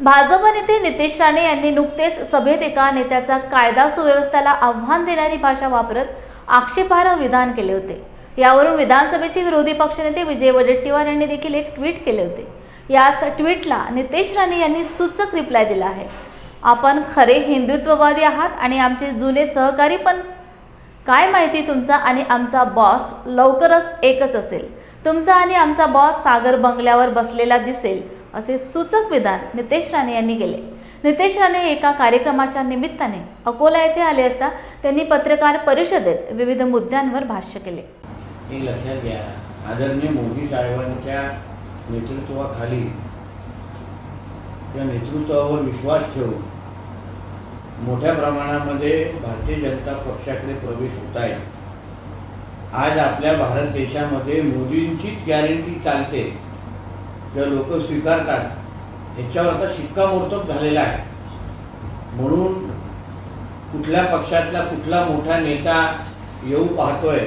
भाजप नेते नितेश राणे यांनी नुकतेच सभेत एका नेत्याचा कायदा सुव्यवस्थेला आव्हान देणारी भाषा वापरत आक्षेपार्ह विधान केले होते. यावरून विधानसभेचे विरोधी पक्षनेते विजय वडेट्टीवार यांनी देखील एक ट्विट केले होते. याच ट्विटला नितेश राणे यांनी सूचक रिप्लाय दिला आहे. आपण खरे हिंदुत्ववादी आहात आणि आमचे जुने सहकारी पण काय माहिती तुमचा आणि आमचा बॉस लवकरच एकच असेल. तुमचा आणि आमचा बॉस सागर बंगल्यावर बसलेला दिसेल. असे सूचक विधान नितेश राणे यांनी केले. नितेश राणे एका कार्यक्रमाच्या निमित्ताने अकोला येथे आले असता त्यांनी पत्रकार परिषदेत विविध मुद्द्यांवर भाष्य केले. हे लक्षात घ्या. आदरणीय मोदी साहेबांच्या नेतृत्वाखाली त्या नेतृत्वावर विश्वास ठेवून मोठ्या प्रमाणामध्ये भारतीय जनता पक्षाकडे प्रवेश होत आहे. आज आपल्या भारत देशामध्ये मोदींचीच गॅरंटी चालते. किंवा लोक स्वीकारतात याच्यावर आता शिक्कामोर्तब झालेला आहे. म्हणून कुठल्या पक्षातला कुठला मोठा नेता येऊ पाहतोय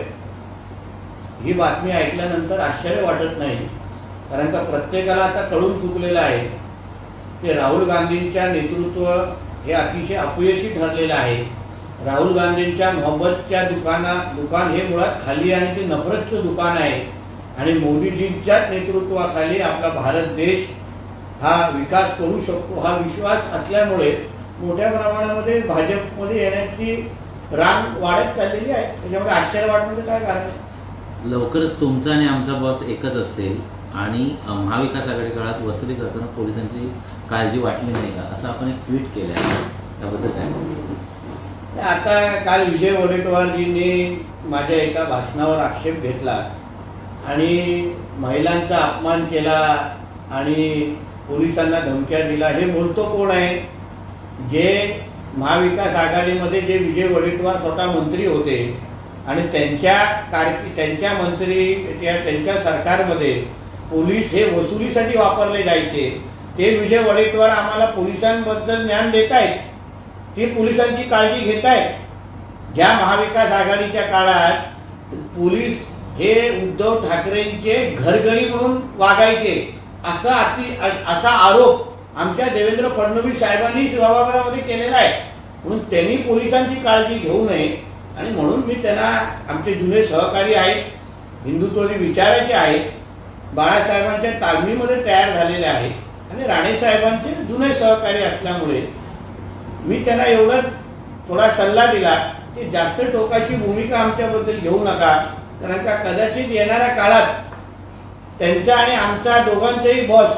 ही बातमी ऐकल्यानंतर आश्चर्य वाटत नाही. कारण का प्रत्येकाला आता कळून चुकलेलं आहे की राहुल गांधींच्या नेतृत्व हे अतिशय अपयशी ठरलेलं आहे. राहुल गांधींच्या मोहब्बतच्या दुकाना दुकान हे मुळात खाली आणि ते नफरतचं दुकान आहे. आणि मोदीजींच्याच नेतृत्वाखाली आपला भारत देश हा विकास करू शकतो हा विश्वास असल्यामुळे मोठ्या प्रमाणामध्ये भाजपमध्ये येण्याची रांग वाढत चाललेली आहे. त्याच्यामुळे आश्चर्य वाटण्याचं काय कारण लवकरच तुमचा आणि आमचा बॉस एकच असेल आणि महाविकास आघाडी काळात वसुली करताना पोलिसांची काळजी वाटली नाही का? असं आपण एक ट्विट केलं आहे त्याबद्दल काय आता काल विजय वडेट्टीवारजींनी माझ्या एका भाषणावर आक्षेप घेतला. आणि महिलांचा अपमान केला आणि पोलिसांना धमक्या दिला हे बोलतो कोण आहे? जे महाविकास आघाडीमध्ये जे विजय वडेट्टीवार स्वतः मंत्री होते आणि त्यांच्या कारकी त्यांच्या मंत्री त्या त्यांच्या सरकारमध्ये पोलीस हे वसुलीसाठी वापरले जायचे. ते विजय वडेट्टीवार आम्हाला पोलिसांबद्दल ज्ञान देत आहेत ते पोलिसांची काळजी घेत आहेत ज्या महाविकास आघाडीच्या काळात पोलीस हे उद्धव ठाकरेंचे घरगडी म्हणून वागायचे. असा अति असा आरोप आमच्या देवेंद्र फडणवीस साहेबांनी सभागृहामध्ये केलेला आहे. म्हणून त्यांनी पोलिसांची काळजी घेऊ नये. आणि म्हणून मी त्यांना आमचे जुने सहकारी आहेत हिंदुत्वादी विचाराचे आहेत बाळासाहेबांच्या तालमीमध्ये तयार झालेले आहेत. आणि राणे साहेबांचे जुने सहकारी असल्यामुळे मी त्यांना एवढंच थोडा सल्ला दिला की जास्त टोकाची भूमिका आमच्याबद्दल घेऊ नका. कारण का कदाचित येणाऱ्या काळात त्यांचा आणि आमचा दोघांचाही बॉस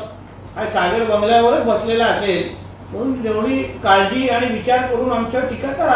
हा सागर बंगल्यावरच बसलेला असेल म्हणून जेवढी काळजी आणि विचार करून आमच्यावर टीका करा.